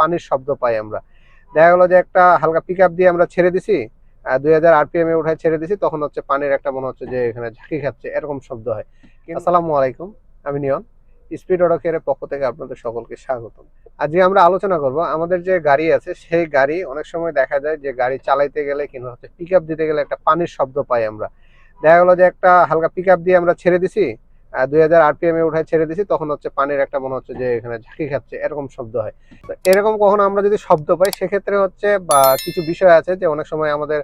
পানির শব্দ পাই আমরা। দেখা গেলো যে একটা হালকা পিক দিয়ে আমরা ছেড়ে দিছি দুই হাজার আরপিএম এ উঠায় ছেড়ে দিছি তখন হচ্ছে পানির একটা মনে হচ্ছে যে এখানে ঝাঁকি খাচ্ছে এরকম শব্দ হয়। আসসালামু আলাইকুম আমি নিয়ন স্পিড অটো কেয়ারের পক্ষ থেকে আপনাদের সকলকে স্বাগতম। আজকে আমরা আলোচনা করব আমাদের যে গাড়ি আছে সেই গাড়ি অনেক সময় দেখা যায় যে গাড়ি চালাইতে গেলে কিংবা হচ্ছে পিক দিতে গেলে একটা পানির শব্দ পাই আমরা। দেখা গেলো যে একটা হালকা পিক দিয়ে আমরা ছেড়ে দিছি দুই হাজার উঠায় ছেড়ে দিছি তখন হচ্ছে পানির একটা মনে হচ্ছে যে এখানে ঝাঁকি খাচ্ছে, এরকম শব্দ হয়। তো এরকম কখনো আমরা যদি শব্দ পাই, সেক্ষেত্রে হচ্ছে বা কিছু বিষয় আছে যে অনেক সময় আমাদের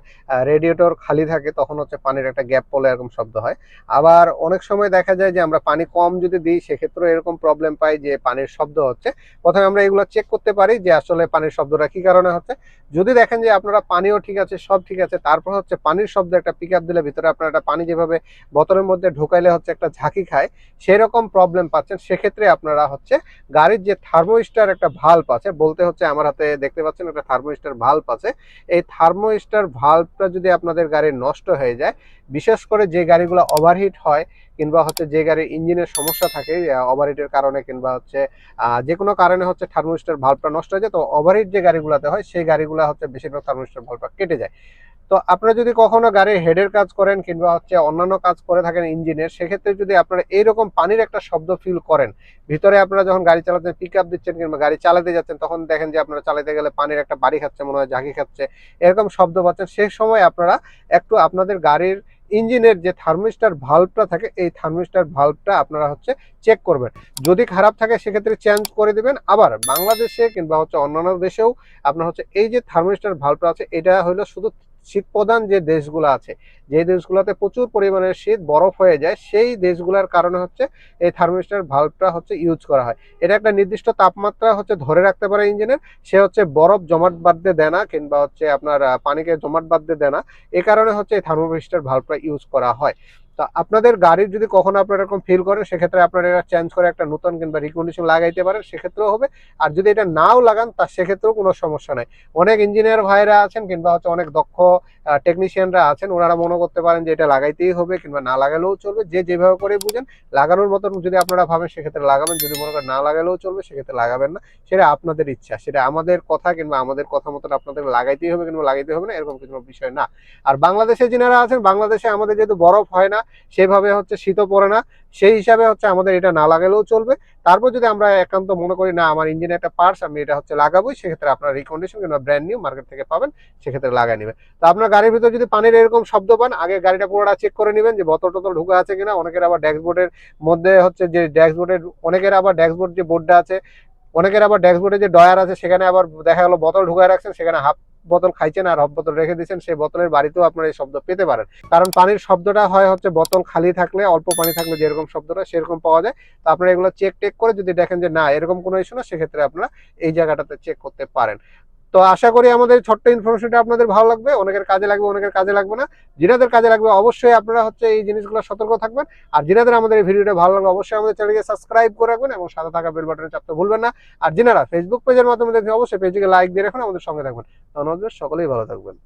রেডিয়েটর খালি থাকে, তখন হচ্ছে পানির একটা গ্যাপ পড়লে এরকম শব্দ হয়। আবার অনেক সময় দেখা যায় যে আমরা পানি কম যদি দিই, সেক্ষেত্রেও এরকম প্রবলেম পাই যে পানির শব্দ হচ্ছে। প্রথমে আমরা এগুলো চেক করতে পারি যে আসলে পানির শব্দটা কি কারণে হচ্ছে। যদি দেখেন যে আপনারা পানিও ঠিক আছে, সব ঠিক আছে, তারপর হচ্ছে পানির শব্দ একটা পিক আপ দিলে ভিতরে আপনার একটা পানি যেভাবে বোতলের মধ্যে ঢুকাইলে হচ্ছে একটা ঝাঁকি খায় সেরকম প্রবলেম পাচ্ছেন। সেক্ষেত্রে আপনারা হচ্ছে গাড়ির যে থার্মোস্টার একটা ভাল্ব আছে, বলতে হচ্ছে আমার হাতে দেখতে পাচ্ছেন একটা থার্মোস্টার ভাল্ব আছে। এই থার্মোস্টার ভাল্বটা যদি আপনাদের গাড়ি নষ্ট হয়ে যায়, বিশেষ করে যে গাড়িগুলো ওভারহিট হয় কিংবা হচ্ছে যে গাড়ির ইঞ্জিনের সমস্যা থাকে ওভারহিটের কারণে কিংবা হচ্ছে যে কোনো কারণে হচ্ছে থার্মোস্টার ভাল্বটা নষ্ট হয়ে যায়, তো ওভারহিট যে গাড়িগুলোতে হয়, সেই গাড়িগুলো হচ্ছে বেশিরভাগ থার্মোস্টার ভাল্বটা কেটে যায়। তো আপনারা যদি কখনো গাড়ির হেডের কাজ করেন কিংবা হচ্ছে অন্যান্য কাজ করে থাকেন ইঞ্জিনের, সেক্ষেত্রে যদি আপনারা এইরকম পানির একটা শব্দ ফিল করেন, ভিতরে আপনারা যখন গাড়ি চালাতে পিক আপ দিচ্ছেন কিংবা গাড়ি চালাতে যাচ্ছেন, তখন দেখেন যে আপনারা চালাতে গেলে পানির একটা বাড়ি খাচ্ছে, মনে হয় ঝাঁকি খাচ্ছে, এরকম শব্দ পাচ্ছেন, সেই সময় আপনারা একটু আপনাদের গাড়ির ইঞ্জিনের যে থার্মিস্টার ভাল্বটা থাকে, এই থার্মিস্টার ভাল্বটা আপনারা হচ্ছে চেক করবেন। যদি খারাপ থাকে, সেক্ষেত্রে চেঞ্জ করে দিবেন। আবার বাংলাদেশে কিংবা হচ্ছে অন্যান্য দেশেও আপনার হচ্ছে এই যে থার্মিস্টার ভাল্বটা আছে, এটা হলো শুধু শীত প্রধান যে দেশগুলো আছে, যে দেশগুলোতে প্রচুর পরিমাণে শীত বরফ হয়ে যায়, সেই দেশগুলোর কারণে হচ্ছে এই থার্মোস্টার ভাল্বটা হচ্ছে ইউজ করা হয়। এটা একটা নির্দিষ্ট তাপমাত্রা হচ্ছে ধরে রাখতে পারে ইঞ্জিনের সে হচ্ছে বরফ জমাট বাঁধতে দেয় না, কিংবা হচ্ছে আপনার পানিকে জমাট বাঁধতে দেয় না। এ কারণে হচ্ছে এই থার্মোমিস্টার ভাল্বটা ইউজ করা হয়। তো আপনাদের গাড়ির যদি কখনো আপনারা এরকম ফিল করেন, সেক্ষেত্রে আপনারা এটা চেঞ্জ করে একটা নতুন কিংবা রিকন্ডিশন লাগাইতে পারেন, সেক্ষেত্রেও হবে। আর যদি এটা নাও লাগান তার সেক্ষেত্রেও কোনো সমস্যা নাই। অনেক ইঞ্জিনিয়ার ভাইরা আছেন কিংবা হচ্ছে অনেক দক্ষ টেকনিশিয়ানরা আছেন, ওনারা মনে করতে পারেন যে এটা লাগাইতেই হবে কিংবা না লাগালেও চলবে। যে যেভাবে করে বুঝেন, লাগানোর মতন যদি আপনারা ভাবেন, সেক্ষেত্রে লাগাবেন। যদি মনে করেন না লাগালেও চলবে, সেক্ষেত্রে লাগাবেন না। সেটা আপনাদের ইচ্ছা, সেটা আমাদের কথা কিংবা আমাদের কথা মতন আপনাদের লাগাইতেই হবে কিংবা লাগাইতে হবে না, এরকম কোনো বিষয় না। আর বাংলাদেশে যিনারা আছেন, বাংলাদেশে আমাদের যেহেতু বরফ হয় না সেভাবে হচ্ছে শীতও পড়ে না। সেই হিসাবে হচ্ছে আমাদের এটা না লাগালেও চলবে। তারপর যদি আমরা একান্ত মনে করি, না, আমার ইঞ্জিনে একটা পার্টস আমি এটা হচ্ছে লাগাবোই, সেক্ষেত্রে আপনার রিকন্ডিশন কিংবা ব্র্যান্ড নিউ মার্কেট থেকে পাবেন, সেক্ষেত্রে লাগাই নেবেন। তো আপনার গাড়ির ভিতরে যদি পানির এরকম শব্দ পান, আগে গাড়িটা পুরোটা চেক করে নেবেন যে বোতল টোতল ঢুকে আছে কিনা। অনেকের আবার ড্যাশবোর্ডের মধ্যে হচ্ছে যে ড্যাশবোর্ডের অনেকের আবার ড্যাশবোর্ড যে বোর্ডটা আছে, অনেকের আবার ড্যাশবোর্ডে যে ডয়ার আছে, সেখানে আবার দেখা গেলো বোতল ঢুকায় রাখছেন, সেখানে হাফ বোতল খাইছেন আর হফ বোতল রেখে দিয়েছেন, সেই বোতলের বাড়িতেও আপনারা এই শব্দ পেতে পারেন। কারণ পানির শব্দটা হয় হচ্ছে বোতল খালি থাকলে, অল্প পানি থাকলে যেরকম শব্দটা সেরকম পাওয়া যায়। তো আপনারা এগুলো চেক টেক করে যদি দেখেন যে না, এরকম কোনো ইস্যু না, সেক্ষেত্রে আপনারা এই জায়গাটাতে চেক করতে পারেন। তো আশা করি আমাদের ছোট্ট ইনফরমেশনটা আপনাদের ভালো লাগবে। অনেকের কাজে লাগবে, অনেকের কাজে লাগবে না। যেনাদের কাজে লাগবে অবশ্যই আপনারা হচ্ছে এই জিনিসগুলো সতর্ক থাকবেন। আর যেনাদের আমাদের এই ভিডিওটা ভালো লাগবে অবশ্যই আমাদের চ্যানেলকে সাবস্ক্রাইব করে রাখবেন এবং সাথে থাকা বেল বাটনে চাপতে ভুলবেন না। আর যেনারা ফেসবুক পেজের মাধ্যমে দেখবেন অবশ্যই পেজকে লাইক দিয়ে রাখুন, আমাদের সঙ্গে থাকবেন। ধন্যবাদ, সকলেই ভালো থাকবেন।